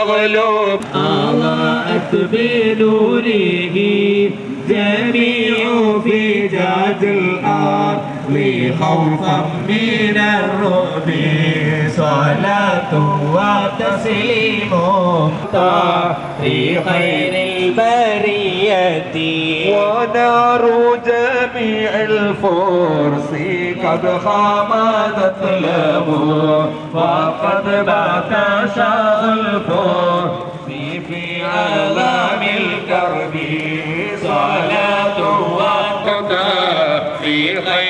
المغلوب أضاءت بنوره جميع فجاج الأرض. خوفا من الرعب. صلاة وتسليم في خير البرية. ونار جميع الفرس قد خامدت له وقد بات الفرس في عالم الكرب. صلاة وقضاء في خير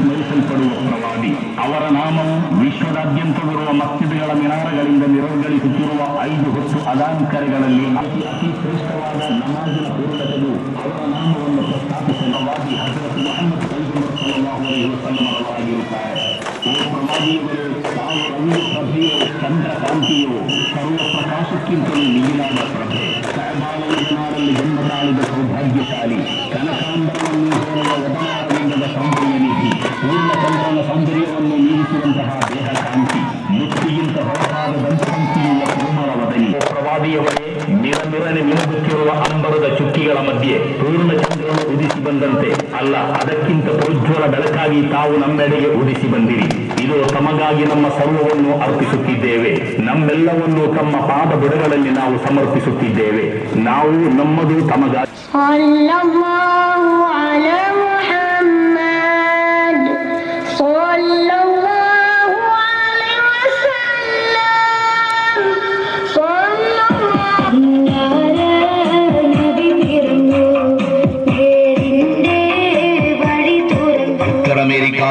ಅತಿ ಹೆಚ್ಚು ಸ್ಮರಿಸಲ್ಪಡುವ ಪ್ರವಾದಿ ಅವರ ನಾಮವು ವಿಶ್ವದಾದ್ಯಂತವಿರುವ ಮಸ್ಜಿದ್ಗಳ ಮಿನಾರಗಳಿಂದ ನಿರ್ವಹಿಸುತ್ತಿರುವ ಐದು ಹೊತ್ತು ಅದಾನ್ ಕರೆಗಳಲ್ಲಿ ಅತಿ ಅತಿ ಶ್ರೇಷ್ಠವಾದ ನಮಾಜಿನ ಪೂರ್ಣತೆಯು ಅವರ ನಾಮವನ್ನು ಪ್ರಸ್ತಾಪಿಸುವ ಪ್ರವಾದಿ ಹಜರತ್ ಮೊಹಮ್ಮದ್ ಸೈಯದ್ ಸಲ್ಲಲ್ಲಾಹು ಅಲೈಹಿ ವಸಲ್ಲಂ ಅವರಾಗಿರುತ್ತಾರೆ ಓ ಪ್ರವಾದಿಯವರೇ ತಾವು ರವಿಯ ಪ್ರಭೆಯೋ ಚಂದ್ರಕಾಂತಿಯೋ ಸರ್ವ ಪ್ರಕಾಶಕ್ಕಿಂತಲೂ ಮಿಗಿಲಾದ ಪ್ರಭೆ ನಾಡಲ್ಲಿ ಜನ್ಮ ತಾಳಿದ ಸೌಭಾಗ್ಯಶಾಲಿ ಕನಕಾಂಬರವನ್ನು ಹೇಳುವ ವದನಾರವಿಂದದ ಸೌಂದರ್ಯ ನಿಧಿ ಪೂರ್ಣಚಂದ್ರನ ಸೌಂದರ್ಯವನ್ನು ಮೀರಿಸುವಂತಹ ದೇಹ ಕಾಂತಿ ಮುಕ್ತಿಗಿಂತ ಹೊರತಾದ ವದನಿ ಪ್ರವಾದಿಯವರೇ ನಿರನಿರನೆ ಮಿನುಗುತ್ತಿರುವ ಅಂಬರದ ಚುಕ್ಕಿಗಳ ಮಧ್ಯೆ ಪೂರ್ಣಚಂದ್ರನು ಉದಿಸಿ ಬಂದಂತೆ ಅಲ್ಲ ಅದಕ್ಕಿಂತ ಪ್ರೋಜ್ವಲ ಬೆಳಕಾಗಿ ತಾವು ನಮ್ಮೆಡೆಗೆ ಉದಿಸಿ ಬಂದಿರಿ. ಇದು ತಮಗಾಗಿ ನಮ್ಮ ಸರ್ವವನ್ನು ಅರ್ಪಿಸುತ್ತಿದ್ದೇವೆ. ನಮ್ಮೆಲ್ಲವನ್ನು ತಮ್ಮ ಪಾದ ಬುಡಗಳಲ್ಲಿ ನಾವು ಸಮರ್ಪಿಸುತ್ತಿದ್ದೇವೆ. ನಾವು ನಮ್ಮದು ತಮಗಾಗಿ.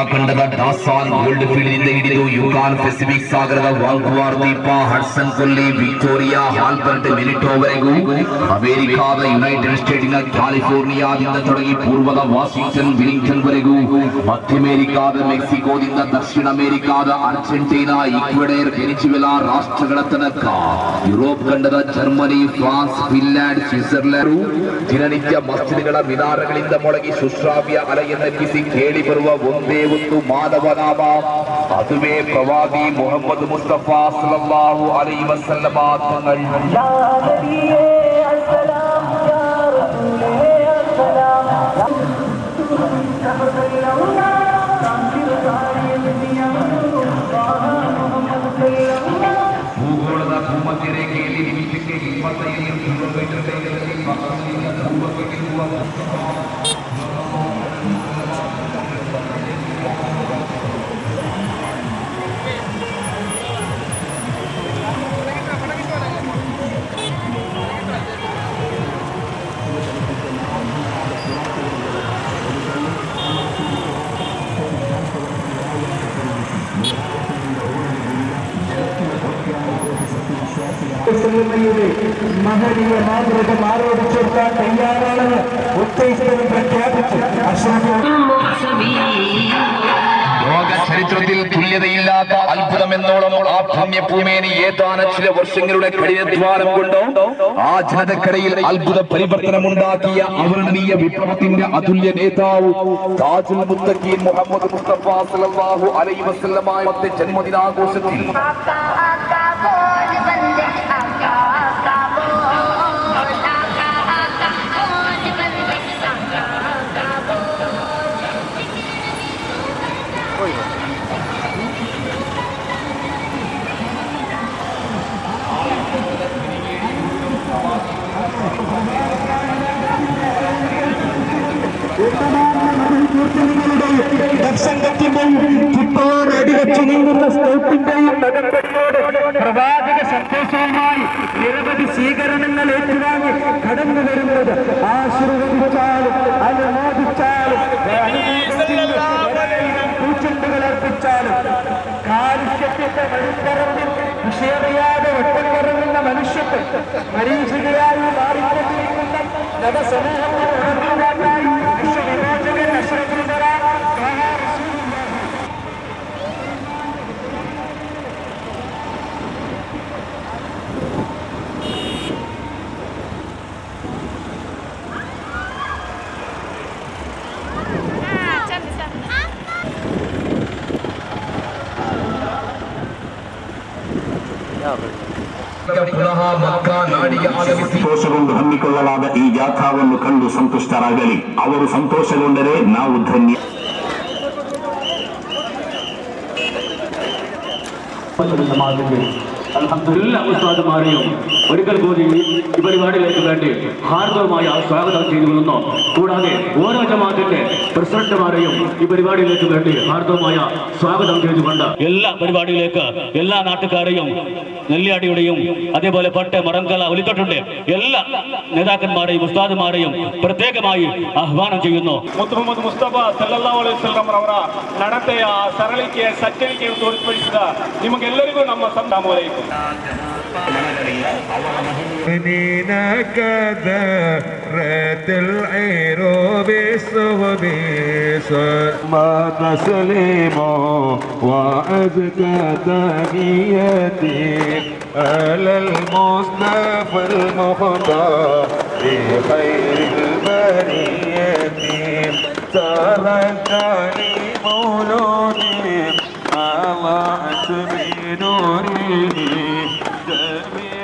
ಅಮೆರಿಕ ಖಂಡದ ಡಾಸಾನ್ ಗೋಲ್ಡ್ ಫೀಲ್ಡ್ ನಿಂದ ಹಿಡಿದು ಯುಕಾನ್ ಪೆಸಿಫಿಕ್ ಸಾಗರದ ವಾಲ್ಗುವಾರ್ ದ್ವೀಪ ಹಡ್ಸನ್ ಕೊಲ್ಲಿ ವಿಕ್ಟೋರಿಯಾ ಹಾಲ್ಬರ್ಟ್ ಮಿಲಿಟೋವರೆಗೂ ಅಮೆರಿಕಾದ ಯುನೈಟೆಡ್ ಸ್ಟೇಟಿನ ಕ್ಯಾಲಿಫೋರ್ನಿಯಾದಿಂದ ತೊಡಗಿ ಪೂರ್ವದ ವಾಷಿಂಗ್ಟನ್ ವಿಲಿಂಗ್ಟನ್ ವರೆಗೂ ಮಧ್ಯ ಅಮೆರಿಕಾದ ಮೆಕ್ಸಿಕೋದಿಂದ ದಕ್ಷಿಣ ಅಮೆರಿಕಾದ ಅರ್ಜೆಂಟೀನಾ ಈಕ್ವೆಡರ್ ವೆನಿಜುವೆಲಾ ರಾಷ್ಟ್ರಗಳ ತನಕ ಯುರೋಪ್ ಖಂಡದ ಜರ್ಮನಿ ಫ್ರಾನ್ಸ್ ಫಿನ್ಲ್ಯಾಂಡ್ ಸ್ವಿಟ್ಜರ್ಲೆಂಡ್ ದಿನನಿತ್ಯ ಮಸ್ಜಿದ್ಗಳ ಮಿನಾರಗಳಿಂದ ಮೊಳಗಿ ಸುಶ್ರಾವ್ಯ ಅಲೆಯನ್ನೆಬ್ಬಿಸಿ ಕೇಳಿ ಬರುವ ಒಂದೇ وسط مادونابا حضب قوابی محمد مصطفیٰ صلی اللہ علیہ وسلم تنگل یا نبی السلام یا رسول السلام செல்லுமையுடைய மகளிய மாதம் ஆரோக்கியம் தயாரான உத்தேசம் பெற்ற அசோகம் ചരിത്രത്തിൽ തുല്യതയില്ലാത്ത അത്ഭുതം എന്നോളം ആ പുണ്യഭൂമിയെ ഏതാനും ചില വർഷങ്ങളുടെ കഠിനധ്വാനം കൊണ്ടോ ആ ജനതക്കടയിൽ അത്ഭുത പരിവർത്തനമുണ്ടാക്കിയ അവർണീയ വിപ്ലവത്തിന്റെ അതുല്യ നേതാവ് താജുൽ മുഹമ്മദ് മുസ്തഫ സല്ലല്ലാഹു അലൈഹി ജന്മദിനാഘോഷത്തിൽ. നീങ്ങുന്ന സ്കൗട്ടിന്റെയും നടപടിയോട് പ്രവാചക സന്തോഷവുമായി നിരവധി സ്വീകരണങ്ങൾ ഏറ്റുവാങ്ങി കടന്നു വരുന്നത് ആശീർവദിച്ചാലും അനുമോദിച്ചാലും പൂച്ചെണ്ടുകൾ അർപ്പിച്ചാലും കാലുഷ്യത്തിന്റെ വഴിക്കറമ്പിൽ ഒട്ടം കറങ്ങുന്ന മനുഷ്യത്വ പരീക്ഷികയായി മാറിക്കൊണ്ടിരിക്കുന്ന നവസമൂഹത്തെ ಸಂತೋಷಗೊಂಡು ಹಮ್ಮಿಕೊಳ್ಳಲಾದ ಈ ಜಾಥಾವನ್ನು ಕಂಡು ಸಂತುಷ್ಟರಾಗಲಿ ಅವರು ಸಂತೋಷಗೊಂಡರೆ ನಾವು ಧನ್ಯ എല്ലാ ഉസ്താദുമാരെയും ഒരിക്കൽ കൂടി ഈ പരിപാടിയിലേക്ക് വേണ്ടി ഹാർദവമായ സ്വാഗതം ചെയ്തുകൊള്ളുന്നു കൂടാതെ ഓരോ ജമാഅത്തിന്റെ പ്രസിഡന്റുമാരെയും ഈ പരിപാടിയിലേക്ക് വേണ്ടി ഹാർദവമായ സ്വാഗതം ചെയ്തുകൊണ്ട് എല്ലാ പരിപാടിയിലേക്ക് എല്ലാ നാട്ടുകാരെയും നെല്ലിയാടിയുടെയും അതേപോലെ പട്ട് മറങ്കല ഒലിത്തട്ടുണ്ട് എല്ലാ നേതാക്കന്മാരെയും ഉസ്താദുമാരെയും പ്രത്യേകമായി ആഹ്വാനം ചെയ്യുന്നു ಮುತ್ತು ಮೊಹಮ್ಮದ್ ಮುಸ್ತಫಾ ಸಲ್ಲಲ್ಲಾಹು ಅಲೈಹಿ ವಸಲ್ಲಂ ಅವರ ನಡತೆಯ ಸರಳಿಕೆ ಸಜ್ಜನಿಕೆಯನ್ನು ತೋರಿಸಿದ ನಿಮಗೆಲ್ಲರಿಗೂ ನಮ್ಮ منين كذا رات العيروب الصهبيس ما تسليم وأزكى تهياتي على المصطفى المخطى بخير البرية لي مولودي الله اسمي نوريني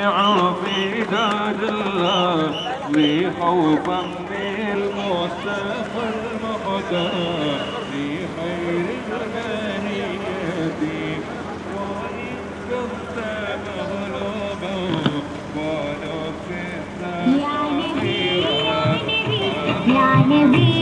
جميع في دار الله بحوفا بالمصطفى المختار في خير البرية وإن كنت مغلوبا ولو في يا نبي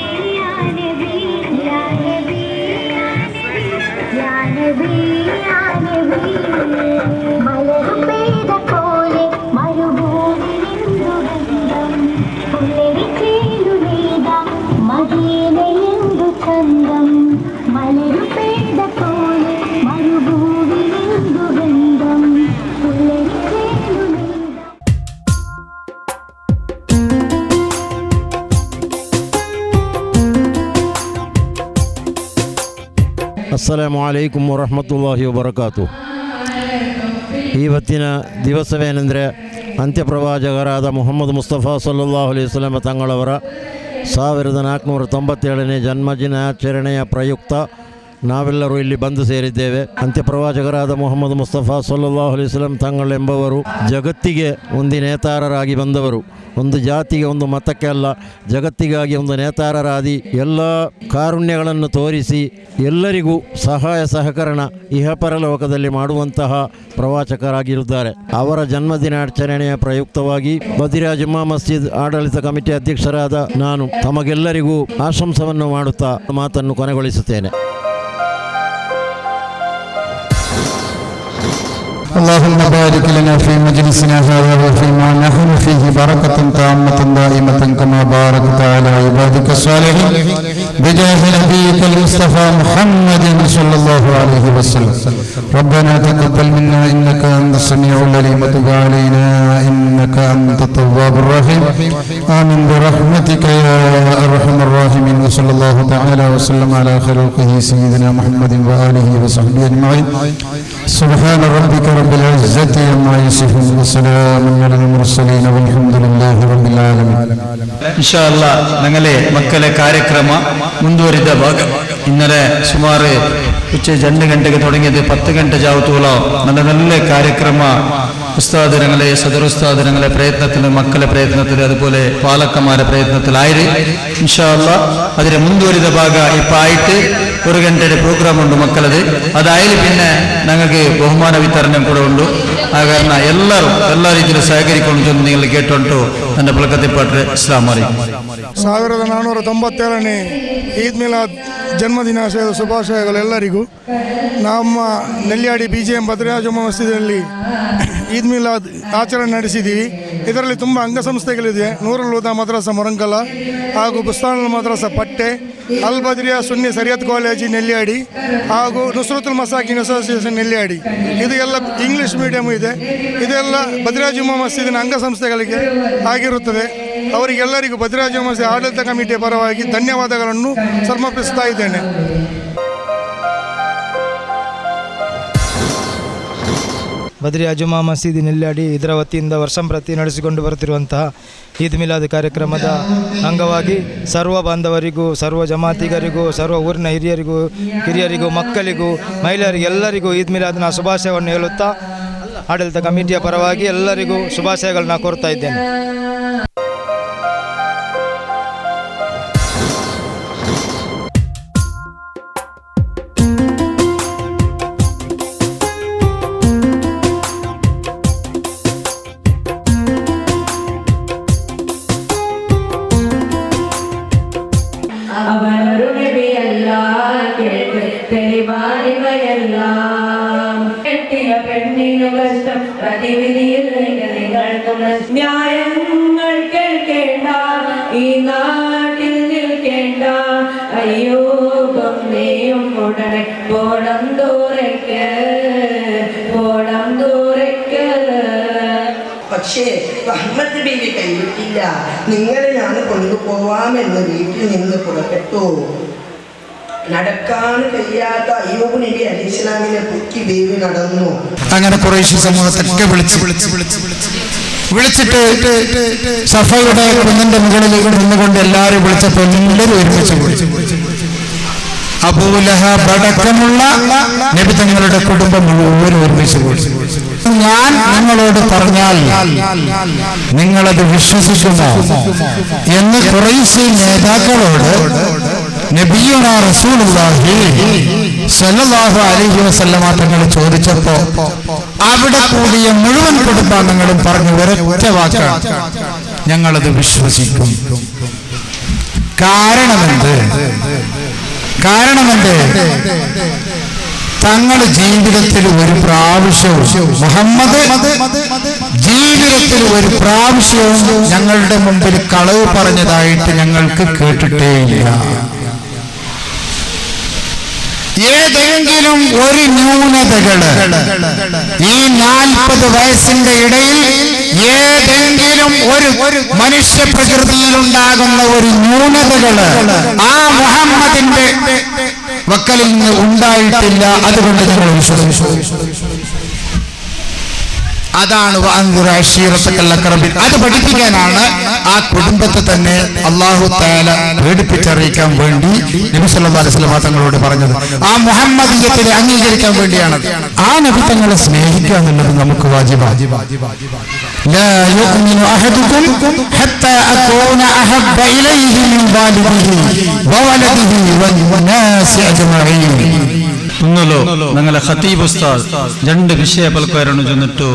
ಅಸ್ಸಲಾಮು ಅಲೈಕುಮ್ ವರಹಮತುಲ್ಲಾಹಿ ವಬರಕಾತು ಇವತ್ತಿನ ದಿವಸವೇನೆಂದರೆ ಅಂತ್ಯಪ್ರವಾಚಕರಾದ ಮೊಹಮ್ಮದ್ ಮುಸ್ತಫಾ ಸಲ್ಲಲ್ಲಾಹು ಅಲೈಹಿ ವಸಲ್ಲಮ ತಂಗಳವರ ಸಾವಿರದ ನಾಲ್ಕುನೂರ ತೊಂಬತ್ತೇಳನೇ ಜನ್ಮದಿನಾಚರಣೆಯ ಪ್ರಯುಕ್ತ ನಾವೆಲ್ಲರೂ ಇಲ್ಲಿ ಬಂದು ಸೇರಿದ್ದೇವೆ. ಅಂತ್ಯಪ್ರವಾಚಕರಾದ ಮೊಹಮ್ಮದ್ ಮುಸ್ತಫಾ ಸಲ್ಲಲ್ಲಾಹು ಅಲೈಹಿ ವಸಲ್ಲಂ ತಂಗಳೆಂಬವರು ಜಗತ್ತಿಗೆ ಒಂದು ನೇತಾರರಾಗಿ ಬಂದವರು. ಒಂದು ಜಾತಿಗೆ ಒಂದು ಮತಕ್ಕೆ ಅಲ್ಲ, ಜಗತ್ತಿಗಾಗಿ ಒಂದು ನೇತಾರರಾದಿ ಎಲ್ಲ ಕಾರುಣ್ಯಗಳನ್ನು ತೋರಿಸಿ ಎಲ್ಲರಿಗೂ ಸಹಾಯ ಸಹಕರಣ ಇಹಪರಲೋಕದಲ್ಲಿ ಮಾಡುವಂತಹ ಪ್ರವಾಚಕರಾಗಿರುತ್ತಾರೆ. ಅವರ ಜನ್ಮದಿನಾಚರಣೆಯ ಪ್ರಯುಕ್ತವಾಗಿ ಬದಿರಾ ಜುಮ್ಮಾ ಮಸ್ಜಿದ್ ಆಡಳಿತ ಕಮಿಟಿ ಅಧ್ಯಕ್ಷರಾದ ನಾನು ತಮಗೆಲ್ಲರಿಗೂ ಆಶಂಸವನ್ನು ಮಾಡುತ್ತಾ ಮಾತನ್ನು ಕೊನೆಗೊಳಿಸುತ್ತೇನೆ. اللهم بارك لنا في مجلسنا هذا وفيما نحن فيه بركة تامة دائمة كما باركت على عبادك الصالحين. بجاه نبيك المصطفى محمد صلى الله عليه وسلم. ربنا تقبل منا إنك أنت السميع العليم. وتب علينا إنك أنت التواب الرحيم. آمين برحمتك يا أرحم الراحمين. وصلى الله تعالى وسلم على خلقه سيدنا محمد وآله وصحبه أجمعين. سبحان ربك رب رب العزة عما يصفون وسلام على المرسلين والحمد لله رب العالمين إن شاء الله ഞങ്ങളെ മക്കളെ കാര്യക്രമ ಮುಂದುವರಿದ ಭಾಗ ഇന്നലെ സുമാറ് ഉച്ച രണ്ട് ഗണ്ടയ്ക്ക് തുടങ്ങിയത് പത്ത് ഗണ്ട ജാവത്തോളം നല്ല നല്ല കാര്യക്രമ ഉസ്താദിനങ്ങളെ സദറുസ്താദിനങ്ങളെ പ്രയത്നത്തിൽ മക്കളെ പ്രയത്നത്തിൽ അതുപോലെ പാലക്കന്മാരെ പ്രയത്നത്തിലായത് ഇൻഷാല്ല അതിന്റെ മുൻതൂരിത ഭാഗ ഇപ്പം ആയിട്ട് ഒരു ഗണ്ടയുടെ പ്രോഗ്രാം ഉണ്ട് മക്കളത് അതായാലും പിന്നെ ഞങ്ങൾക്ക് ബഹുമാന വിതരണം കൂടെ ഉണ്ട് ആ കാരണം എല്ലാവരും എല്ലാ രീതിയിലും സഹകരിക്കണം നിങ്ങൾ കേട്ടോണ്ടോ എൻ്റെ പിളക്കത്തെപ്പാട്ട് ഇസ്ലാം അറിയാം ಸಾವಿರದ ನಾನ್ನೂರ ತೊಂಬತ್ತೇಳನೇ ಈದ್ ಮಿಲಾದ್ ಜನ್ಮದಿನಾಶಯದ ಶುಭಾಶಯಗಳು ಎಲ್ಲರಿಗೂ ನಮ್ಮ ನೆಲ್ಲಿಯಾಡಿ ಬಿ ಜೆ ಎಂ ಭದ್ರಾಜಮ್ಮ ಮಸೀದಿಯಲ್ಲಿ ಈದ್ ಮಿಲಾದ್ ಆಚರಣೆ ನಡೆಸಿದ್ದೀವಿ. ಇದರಲ್ಲಿ ತುಂಬ ಅಂಗಸಂಸ್ಥೆಗಳಿದೆ. ನೂರುಲ್ ಹುದಾ ಮದ್ರಾಸ ಮೊರಂಗಲ ಹಾಗೂ ಬುಸ್ತಾನ ಮದ್ರಾಸ ಪಟ್ಟೆ, ಅಲ್ ಬದ್ರಿಯಾ ಸುನ್ನಿ ಸರಿಯತ್ ಕಾಲೇಜಿ ನೆಲ್ಲಿಯಾಡಿ ಹಾಗೂ ನುಸ್ರತುಲ್ ಮಸಾಕಿನ್ ಅಸೋಸಿಯೇಷನ್ ನೆಲ್ಲಿಯಾಡಿ. ಇದು ಎಲ್ಲ ಇಂಗ್ಲೀಷ್ ಮೀಡಿಯಂ ಇದೆ. ಇದೆಲ್ಲ ಭದ್ರಾಜುಮ್ಮ ಮಸೀದಿನ ಅಂಗಸಂಸ್ಥೆಗಳಿಗೆ ಆಗಿರುತ್ತದೆ. ಅವರಿಗೆಲ್ಲರಿಗೂ ಭದ್ರಾಜ ಆಡಳಿತ ಕಮಿಟಿಯ ಪರವಾಗಿ ಧನ್ಯವಾದಗಳನ್ನು ಸಮರ್ಪಿಸ್ತಾ ಇದ್ದೇನೆ. ಬದ್ರಿ ಅಜುಮಾ ಮಸೀದಿ ನೆಲ್ಲಾಡಿ ಇದರ ವತಿಯಿಂದ ವರ್ಷಂಪ್ರತಿ ನಡೆಸಿಕೊಂಡು ಬರುತ್ತಿರುವಂತಹ ಈದ್ ಮಿಲಾದ್ ಕಾರ್ಯಕ್ರಮದ ಅಂಗವಾಗಿ ಸರ್ವ ಬಾಂಧವರಿಗೂ, ಸರ್ವ ಜಮಾತಿಗರಿಗೂ, ಸರ್ವ ಊರಿನ ಹಿರಿಯರಿಗೂ, ಕಿರಿಯರಿಗೂ, ಮಕ್ಕಳಿಗೂ, ಮಹಿಳೆಯರಿಗೂ, ಎಲ್ಲರಿಗೂ ಈದ್ ಮಿಲಾದ್ನ ಶುಭಾಶಯವನ್ನು ಹೇಳುತ್ತಾ ಆಡಳಿತ ಕಮಿಟಿಯ ಪರವಾಗಿ ಎಲ್ಲರಿಗೂ ಶುಭಾಶಯಗಳನ್ನ ಕೋರ್ತಾ ಇದ್ದೇನೆ. പക്ഷേ റഹ്മത്ത് ബീവി കൈവിട്ടില്ല നിങ്ങളെ ഞാൻ കൊണ്ടുപോവാമെന്ന് വീട്ടിൽ നിന്ന് പുറപ്പെട്ടു. നടക്കാൻ കഴിയാത്ത അയ്യൂബ് നബി അലി ഇസ്ലാമിനെ ബീവി നടന്നു. അങ്ങനെ കുറേശ്ശി സമൂഹത്തൊക്കെ വിളിച്ച് വിളിച്ച് വിളിച്ച് വിളിച്ചിട്ട് സഫയുടെ കുന്നിന്റെ മുകളിൽ നിന്നുകൊണ്ട് എല്ലാവരും വിളിച്ചപ്പോൾ എല്ലാവരും ഒരുമിച്ച് വിളിച്ചു. അബൂലഹബ് നബി തങ്ങളുടെ കുടുംബം മുഴുവൻ ഒരുമിച്ച് വിളിച്ചു. ഞാൻ നിങ്ങളോട് പറഞ്ഞാൽ നിങ്ങളത് വിശ്വസിക്കുമോ? എന്ന് കുറേശ്ശി നേതാക്കളോട് റസൂലുള്ളാഹി അലൈഹി തങ്ങൾ ചോദിച്ചപ്പോ അവിടെ കൂടിയ മുഴുവൻ കുടുംബാംഗങ്ങളും പറഞ്ഞു ഒരൊറ്റ വാക്കാണ്. ഞങ്ങളത് വിശ്വസിക്കും. കാരണമെന്ത്? കാരണമെന്ത്? തങ്ങൾ ജീവിതത്തിൽ ഒരു പ്രാവശ്യവും മുഹമ്മദ് ജീവിതത്തിൽ ഒരു പ്രാവശ്യവും ഞങ്ങളുടെ മുമ്പിൽ കളവ് പറഞ്ഞതായിട്ട് ഞങ്ങൾക്ക് കേട്ടിട്ടേയില്ല. ഏതെങ്കിലും ഒരു ന്യൂനതകൾ ഈ നാൽപ്പത് വയസ്സിന്റെ ഇടയിൽ ഏതെങ്കിലും ഒരു മനുഷ്യ പ്രകൃതിയിലുണ്ടാകുന്ന ഒരു ന്യൂനതകൾ ആ മുഹമ്മദിന്റെ വക്കലിൽ നിന്ന് ഉണ്ടായിട്ടില്ല. അതുകൊണ്ട് ഞങ്ങൾ വിശ്വസിച്ചു. അതാണ് വാങ്കുറ അഷീറത്തക്കല്ലക്കറബിൽ അത് പഠിപ്പിക്കാനാണ് ആ കുടുംബത്തെ തന്നെ അള്ളാഹു താല പേടിപ്പിച്ചറിയിക്കാൻ വേണ്ടി നബി സല്ലല്ലാഹു അലൈഹി വസല്ലം തങ്ങളോട് പറഞ്ഞത് ആ മുഹമ്മദീയത്തിനെ അംഗീകരിക്കാൻ വേണ്ടിയാണ് ആ നബി തങ്ങളെ സ്നേഹിക്കുക എന്നുള്ളത് നമുക്ക് വാജിബാണ് لا يؤمن أحدكم حتى أكون أحب إليه من والده وولده والناس أجمعين ഇന്നലോ ഞങ്ങളെ ഖത്തീബ് ഉസ്താദ് രണ്ട് വിഷയ പൽക്കാരാണ് ചെന്നിട്ടു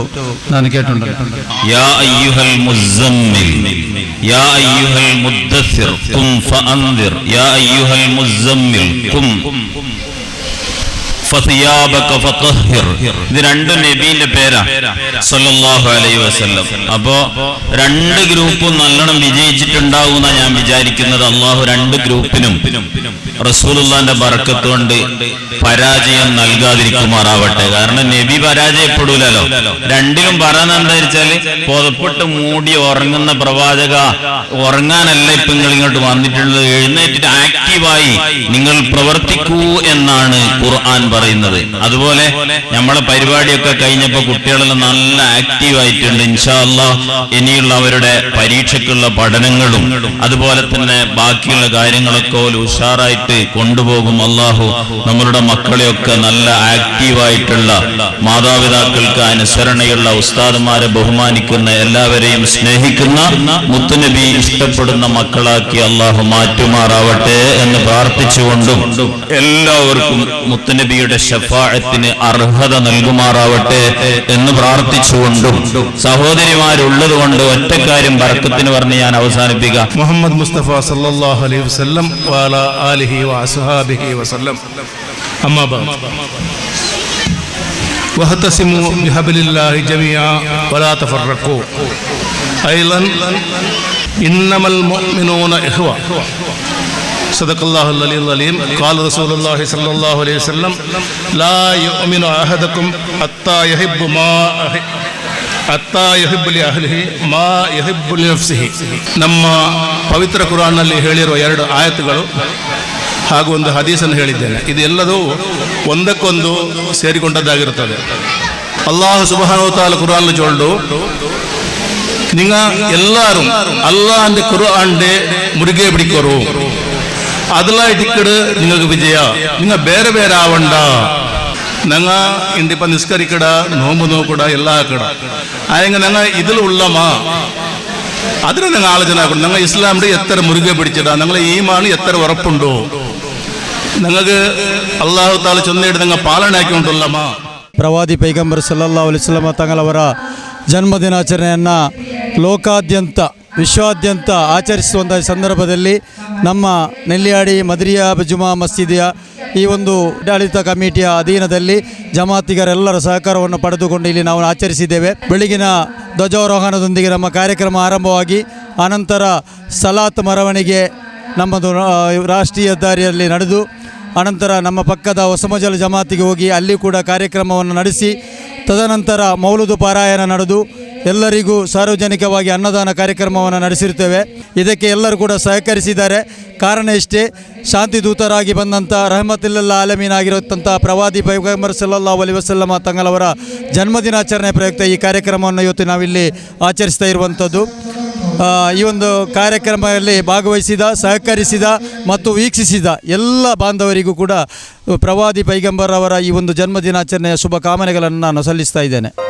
ഞാൻ കേട്ടിട്ടുണ്ട്. യാ അയ്യുഹൽ മുസ്സമ്മിൽ യാ അയ്യുഹൽ മുദ്ദസ്സിർ ഖും ഫഅൻദിർ യാ അയ്യുഹൽ മുസ്സമ്മിൽ ഖും. ഇത് രണ്ടും നബീന്റെ പേരാ. സല്ലല്ലാഹു അലൈഹി വസല്ലം. അപ്പോ രണ്ട് ഗ്രൂപ്പും നല്ലോണം വിജയിച്ചിട്ടുണ്ടാവുന്ന ഞാൻ വിചാരിക്കുന്നത്. അള്ളാഹു രണ്ട് ഗ്രൂപ്പിനും റസൂലുള്ളാന്റെ ബറക്കത്ത് കൊണ്ട് പരാജയം നൽകാതിരിക്കുമാറാവട്ടെ. കാരണം നബി പരാജയപ്പെടൂലല്ലോ. രണ്ടിലും പറയുന്നത് എന്താ വെച്ചാൽ പുതപ്പെട്ട് മൂടി ഉറങ്ങുന്ന പ്രവാചക ഉറങ്ങാനല്ല ഇപ്പൊ നിങ്ങൾ ഇങ്ങോട്ട് വന്നിട്ടുള്ളത്. എഴുന്നേറ്റിട്ട് ആക്റ്റീവായി നിങ്ങൾ പ്രവർത്തിക്കൂ എന്നാണ് ഖുർആൻ പറയുന്നത്. അതുപോലെ നമ്മളെ പരിപാടിയൊക്കെ കഴിഞ്ഞപ്പോ കുട്ടികളെല്ലാം നല്ല ആക്റ്റീവ് ആയിട്ടുണ്ട്. ഇൻഷാല്ല ഇനിയുള്ള അവരുടെ പരീക്ഷയ്ക്കുള്ള പഠനങ്ങളും അതുപോലെ തന്നെ ബാക്കിയുള്ള കാര്യങ്ങളൊക്കെ ഉഷാറായിട്ട് കൊണ്ടുപോകും. അള്ളാഹു നമ്മളുടെ മക്കളെയൊക്കെ നല്ല ആക്റ്റീവായിട്ടുള്ള മാതാപിതാക്കൾക്ക് അനുസരണയുള്ള ഉസ്താദുമാരെ ബഹുമാനിക്കുന്ന എല്ലാവരെയും സ്നേഹിക്കുന്ന മുത്തുനബി ഇഷ്ടപ്പെടുന്ന മക്കളാക്കി അള്ളാഹു മാറ്റുമാറാവട്ടെ എന്ന് പ്രാർത്ഥിച്ചുകൊണ്ടും എല്ലാവർക്കും മുത്തുനബിയുടെ നബിയുടെ ഷഫാഴത്തിന് അർഹത നൽകുമാറാവട്ടെ എന്ന് പ്രാർത്ഥിച്ചുകൊണ്ടും സഹോദരിമാരുള്ളത് കൊണ്ട് ഒറ്റക്കാര്യം ബർക്കത്തിന് പറഞ്ഞ് ഞാൻ അവസാനിപ്പിക്കാം മുഹമ്മദ് മുസ്തഫ സല്ലല്ലാഹു അലൈഹി വസല്ലം വാല ആലിഹി വഅസ്ഹാബിഹി വസല്ലം അമ്മാ ബഅദ് واعتصموا بحبل الله جميعا ولا تفرقوا أيضا إنما المؤمنون إخوة صدق الله العلي العليم قال رسول الله صلى الله عليه وسلم لا يؤمن أحدكم حتى يحب ما أحب ಅತ್ತಾ ಯಹಿಬ್ಬಲಿ ಅಹ್ಲಿಹಿ ಮಾ ಯಹಿಬ್ಬಲಿ ನಫ್ಸಿಹಿ ನಮ್ಮ ಪವಿತ್ರ ಕುರಾನ್ನಲ್ಲಿ ಹೇಳಿರುವ ಎರಡು ಆಯತುಗಳು ಹಾಗೂ ಒಂದು ಹದೀಸನ್ನು ಹೇಳಿದ್ದೇನೆ ಇದೆಲ್ಲದೂ ಒಂದಕ್ಕೊಂದು ಸೇರಿಕೊಂಡದ್ದಾಗಿರುತ್ತದೆ അള്ളാഹു സുബാനോത്താല ഖുർആാനിൽ ചൊല്ലു നിങ്ങ എല്ലാരും അള്ളാഹിന്റെ ഖുർആന്റെ മുറുകെ പിടിക്കൊറു അതിലായിട്ടിക്കട് നിങ്ങൾക്ക് വിജയ നിങ്ങ ಬೇರೆ ಬೇರೆ ಆವಂಡ ನಂಗ ಇಂದಿಪ್ಪ ನಿಸ್ಕರಿಕಡ ನೋಂಬು ನೋಕುಡ ಎಲ್ಲ ಹಾಕಡ ಆಯಂಗ ನಂಗ ഇതിൽ ഉള്ളമാ അതിന് നിങ്ങൾ ആലോചന ആക്കണം നിങ്ങൾ ഇസ്ലാമിന്റെ എത്ര മുറുകെ പിടിച്ചിടാ നിങ്ങളെ ഈമാണ് എത്ര ഉറപ്പുണ്ടോ നിങ്ങൾക്ക് അള്ളാഹു താല ചൊന്നിട്ട് നിങ്ങൾ പാലനാക്കിക്കൊണ്ടുള്ളമാ ಪ್ರವಾದಿ ಪೈಗಂಬರ್ ಸಲ್ಲಲ್ಲಾಹು ಅಲೈಹಿ ವಸಲ್ಲಮ ತಂಗಳವರ ಜನ್ಮದಿನಾಚರಣೆಯನ್ನು ಲೋಕಾದ್ಯಂತ ವಿಶ್ವಾದ್ಯಂತ ಆಚರಿಸುವಂಥ ಸಂದರ್ಭದಲ್ಲಿ ನಮ್ಮ ನೆಲ್ಲಿಯಾಡಿ ಮದ್ರಿಯಾ ಜುಮಾ ಮಸೀದಿಯ ಈ ಒಂದು ಆಡಳಿತ ಕಮಿಟಿಯ ಅಧೀನದಲ್ಲಿ ಜಮಾತಿಗರೆಲ್ಲರ ಸಹಕಾರವನ್ನು ಪಡೆದುಕೊಂಡು ಇಲ್ಲಿ ನಾವು ಆಚರಿಸಿದ್ದೇವೆ. ಬೆಳಗಿನ ಧ್ವಜಾರೋಹಣದೊಂದಿಗೆ ನಮ್ಮ ಕಾರ್ಯಕ್ರಮ ಆರಂಭವಾಗಿ ಅನಂತರ ಸಲಾತ್ ಮೆರವಣಿಗೆ ನಮ್ಮದು ರಾಷ್ಟ್ರೀಯ ದಾರಿಯಲ್ಲಿ ನಡೆದು ಅನಂತರ ನಮ್ಮ ಪಕ್ಕದ ಹೊಸಮಜಲ ಜಮಾತಿಗೆ ಹೋಗಿ ಅಲ್ಲಿ ಕೂಡ ಕಾರ್ಯಕ್ರಮವನ್ನು ನಡೆಸಿ, ತದನಂತರ ಮೌಲದು ಪಾರಾಯಣ ನಡೆದು ಎಲ್ಲರಿಗೂ ಸಾರ್ವಜನಿಕವಾಗಿ ಅನ್ನದಾನ ಕಾರ್ಯಕ್ರಮವನ್ನು ನಡೆಸಿರ್ತೇವೆ ಇದಕ್ಕೆ ಎಲ್ಲರೂ ಕೂಡ ಸಹಕರಿಸಿದ್ದಾರೆ. ಕಾರಣ ಇಷ್ಟೇ, ಶಾಂತಿ ದೂತರಾಗಿ ಬಂದಂಥ ರಹಮತಿಲ್ಲಲ್ಲ ಆಲಮೀನ್ ಆಗಿರುವಂಥ ಪ್ರವಾದಿ ಪೈಗಂಬರ್ ಸಲ್ಲಾ ಅಲಿ ವಸಲ್ಲಮ ತಂಗಲವರ ಜನ್ಮದಿನಾಚರಣೆ ಪ್ರಯುಕ್ತ ಈ ಕಾರ್ಯಕ್ರಮವನ್ನು ಇವತ್ತು ನಾವಿಲ್ಲಿ ಆಚರಿಸ್ತಾ ಇರುವಂಥದ್ದು. ಈ ಒಂದು ಕಾರ್ಯಕ್ರಮದಲ್ಲಿ ಭಾಗವಹಿಸಿದ, ಸಹಕರಿಸಿದ ಮತ್ತು ವೀಕ್ಷಿಸಿದ ಎಲ್ಲ ಬಾಂಧವರಿಗೂ ಕೂಡ ಪ್ರವಾದಿ ಪೈಗಂಬರ್ ಅವರ ಈ ಒಂದು ಜನ್ಮದಿನಾಚರಣೆಯ ಶುಭಕಾಮನೆಗಳನ್ನು ನಾನು ಸಲ್ಲಿಸ್ತಾ ಇದ್ದೇನೆ.